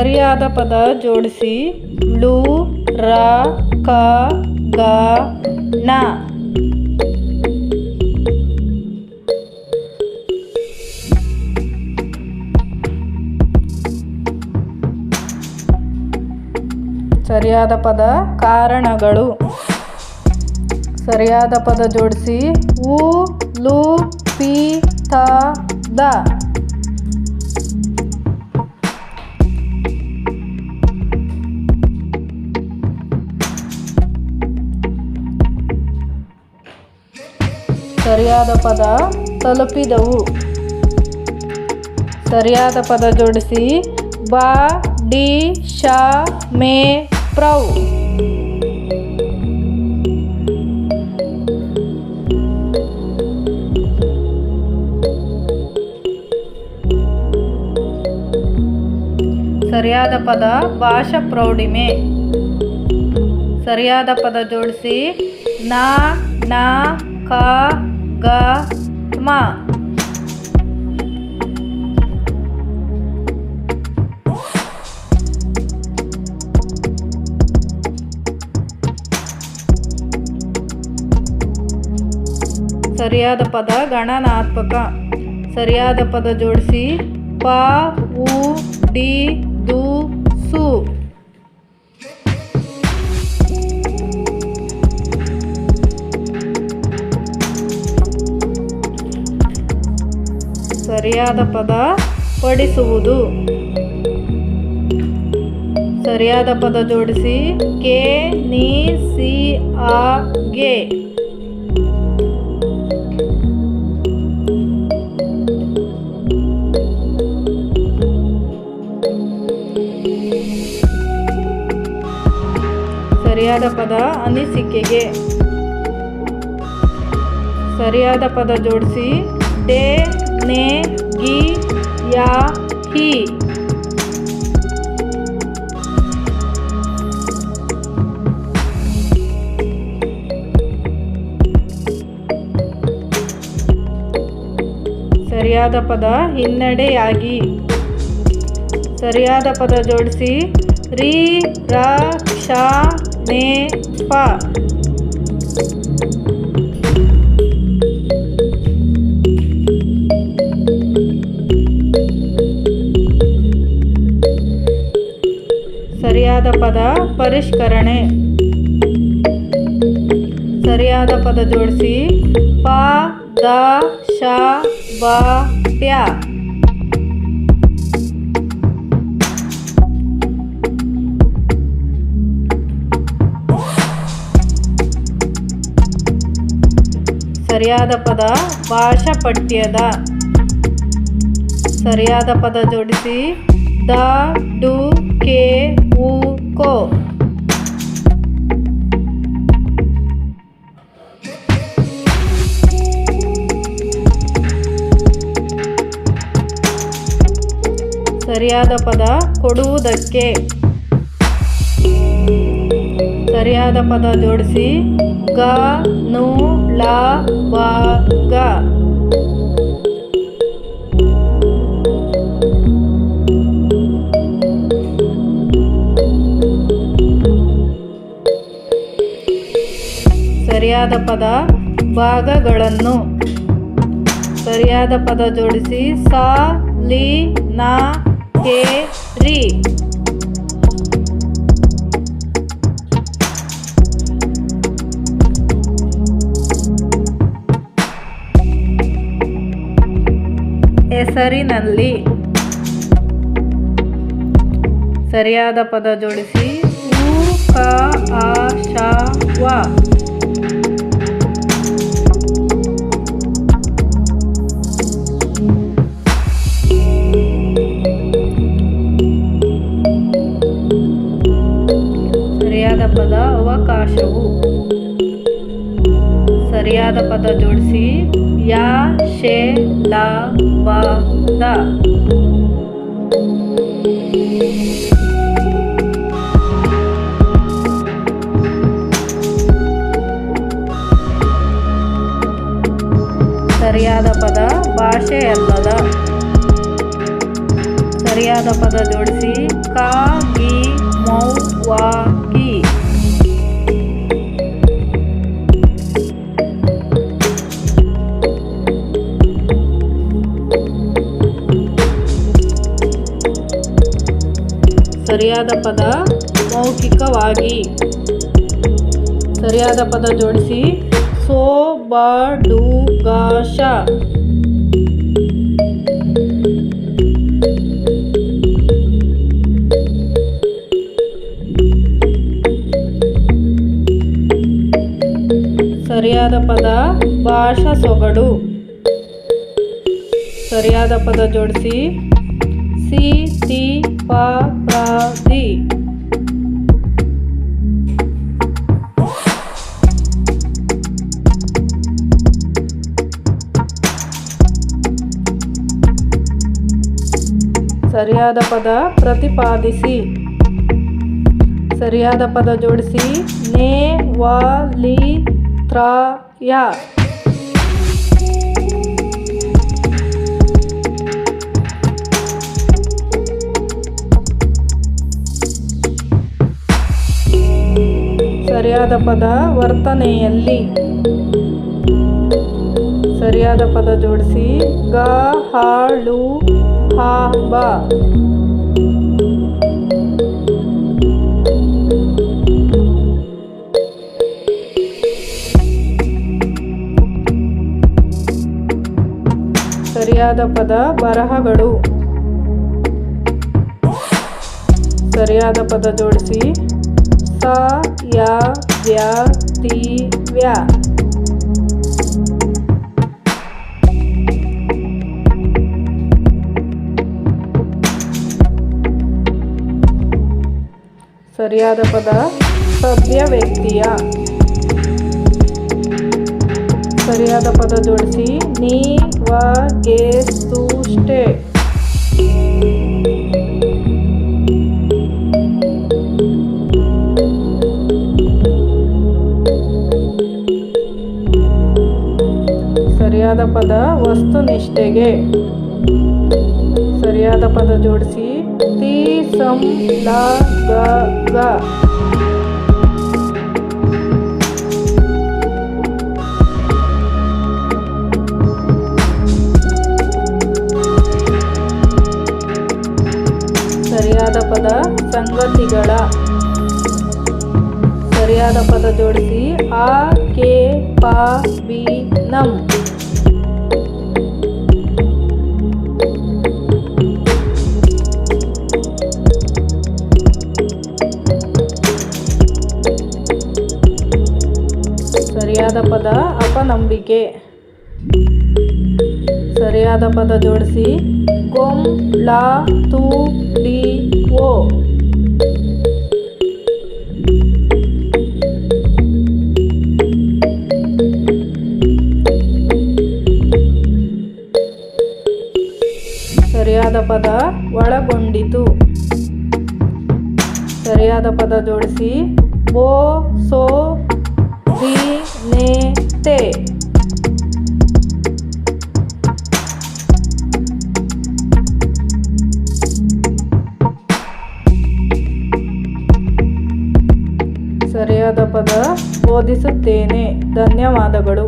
ಸರಿಯಾದ ಪದ ಜೋಡಿಸಿ. ಳು ರ, ಕ, ಗ, ನ. ಸರಿಯಾದ ಪದ ಕಾರಣಗಳು. ಸರಿಯಾದ ಪದ ಜೋಡಿಸಿ. ಉ ಲು, ಪಿ ತ ದ. ಸರಿಯಾದ ಪದ ತಲುಪಿದವು. ಸರಿಯಾದ ಪದ ಜೋಡಿಸಿ, ಬ, ಡಿ, ಶ, ಮೇ, ಪ್ರೌ. ಸರಿಯಾದ ಪದ ಭಾಷಾ ಪ್ರೌಢಿಮೆ. ಸರಿಯಾದ ಪದ ಜೋಡಿಸಿ, ನ ನ, ಕ ಗ ಮ ಸರಿಯಾದ ಪದ ಗಣನಾತ್ಮಕ. ಸರಿಯಾದ ಪದ ಜೋಡಿಸಿ. ಪ ಉ ಡಿ ದು ಸು. ಸರಿಯಾದ ಪದ ಪಡಿಸುವುದು ಸರಿಯಾದ ಪದ ಜೋಡಿಸಿ. ಕೆ, ನಿ, ಸಿ, ಆ, ಗೆ. ಸರಿಯಾದ ಪದ ಅನಿಸಿಕೆಗೆ. ಸರಿಯಾದ ಪದ ಜೋಡಿಸಿ. ಡೇ, ನೆ ಗಿ ಯಾ ಹಿ ಸರಿಯಾದ ಪದ ಹಿನ್ನಡೆಯಾಗಿ. ಸರಿಯಾದ ಪದ ಜೋಡಿಸಿ. ರಿ ರ ಕ್ಷ ನೆ ಪ. ಸರಿಯಾದ ಪದ ಪರಿಷ್ಕರಣೆ. ಸರಿಯಾದ ಪದ ಜೋಡಿಸಿ. ಪ, ದ, ಶ, ಬ ಟ್ಯ ಸರಿಯಾದ ಪದ ಭಾಷಾ ಪಠ್ಯದ ಸರಿಯಾದ ಪದ ಜೋಡಿಸಿ. ದ ಡು ಕೆ ಉ ಕೋ ಸರಿಯಾದ ಪದ ಕೊಡುವುದಕ್ಕೆ. ಸರಿಯಾದ ಪದ ಜೋಡಿಸಿ ಗ, ನು, ಲ, ವ, ಗ. ಸರಿಯಾದ ಪದ ಭಾಗಗಳನ್ನು ಸರಿಯಾದ ಪದ ಜೋಡಿಸಿ. ಸ, ಲಿ, ನಾ, ಕೆ, ರಿ. ಹೆಸರಿನಲ್ಲಿ ಸರಿಯಾದ ಪದ ಜೋಡಿಸಿ. ಉ ಕ ಆ ಶ, ವ. ಶೆ ಲ ಬ ದ ಸರಿಯಾದ ಪದ ಭಾಷೆಯಲ್ಲದ ಸರಿಯಾದ ಪದ ಜೋಡಿಸಿ ಕಾ ಗಿ ಮೌ ವಾ. ಸರಿಯಾದ ಪದ ಮೌಖಿಕವಾಗಿ. ಸರಿಯಾದ ಪದ ಜೋಡಿಸಿ. ಸೋ ಬ ಸರಿಯಾದ ಪದ ಭಾಷಾ ಸೊಗಡು ಸರಿಯಾದ ಪದ ಜೋಡಿಸಿ. ಸಿ, ಟಿ, ಪ ಸರಿಯಾದ ಪದ ಪ್ರತಿಪಾದಿಸಿ. ಸರಿಯಾದ ಪದ ಜೋಡಿಸಿ. ನೇ ವ ಲಿ ತ್ರ ಯ. ಸರಿಯಾದ ಪದ ವರ್ತನೆಯಲ್ಲಿ. ಸರಿಯಾದ ಪದ ಜೋಡಿಸಿ. ಗ ಹಾಳು ಹಾ, ಬ. ಸರಿಯಾದ ಪದ ಬರಹಗಳು. ಸರಿಯಾದ ಪದ ಜೋಡಿಸಿ. ಸ ಯ ವ್ಯ ತಿ ವ್ಯ ಸರಿಯಾದ ಪದ. ಸಭ್ಯ ವ್ಯಕ್ತಿಯ ಸರಿಯಾದ ಪದ ಜೋಡಿಸಿ. ನೀ, ವ, ಗೆ, ತು ಸ್ಟೇ ವಸ್ತುನಿಷ್ಠೆಗೆ ಸರಿಯಾದ ಪದ ಜೋಡಿಸಿ. ತಿ ಸಂ ಲ ಗ ಗ. ಸರಿಯಾದ ಪದ ಸಂಗತಿಗಳ. ಸರಿಯಾದ ಪದ ಜೋಡಿಸಿ. ಆ, ಕೆ, ಪ, ಬಿ, ನಂ. ಸರಿಯಾದ ಪದ ಅಪನಂಬಿಕೆ. ಸರಿಯಾದ ಪದ ಜೋಡಿಸಿ. ಕೊಂ ಲಾ ತು, ಡಿ ಓ ಸರಿಯಾದ ಪದ ಒಳಗೊಂಡಿತು. ಸರಿಯಾದ ಪದ ಜೋಡಿಸಿ. ಬೋ, ಸೋ ತೆ ಸರಿಯಾದ ಪದ ಬೋಧಿಸುತ್ತೇನೆ ಧನ್ಯವಾದಗಳು.